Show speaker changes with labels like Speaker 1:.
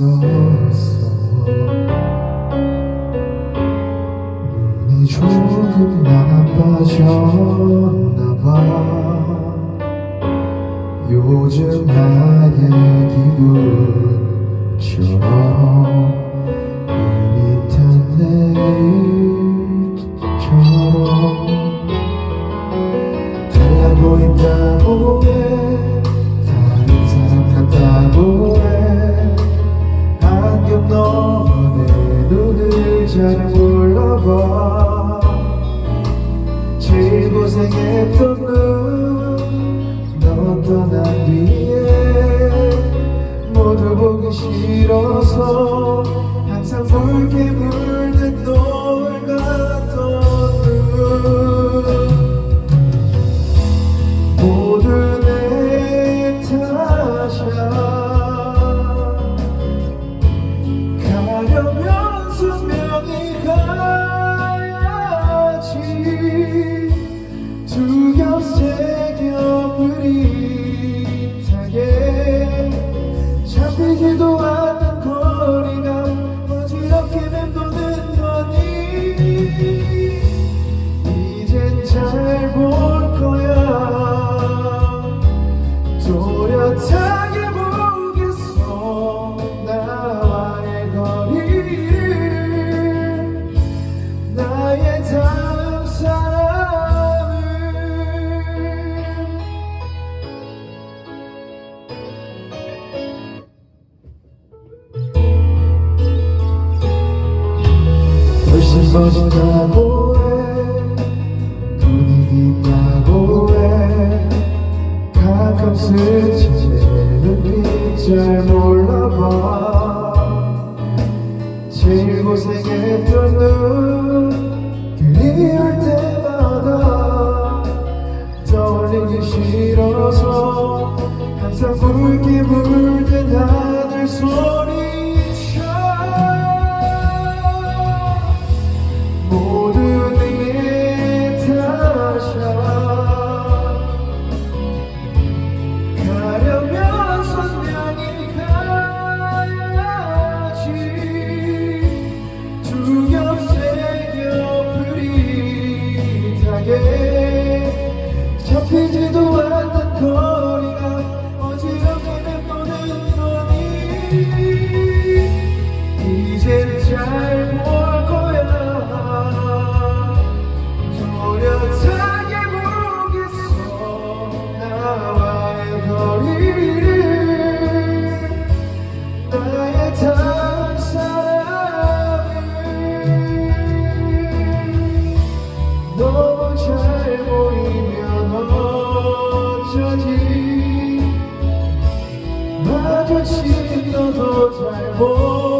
Speaker 1: 눈이 조금 나빠졌나봐. 요즘 나의 기분처럼. 흐릿한 내일처럼. 달라 보인다 오늘 잘 몰라봐 제일 고생했던 눈넌 떠난 뒤에 모두 보기 싫어서 멋있다고 해. 분위기 있다고 해. 가끔 스치는 빛잘 몰라봐. 제일 고생했던 눈 그리울 때마다 떠올리기 싫어서 항상 붉게 물든 하늘 소 두겹 세겹 흐릿하게 잡히지도 거 너도 잘 보여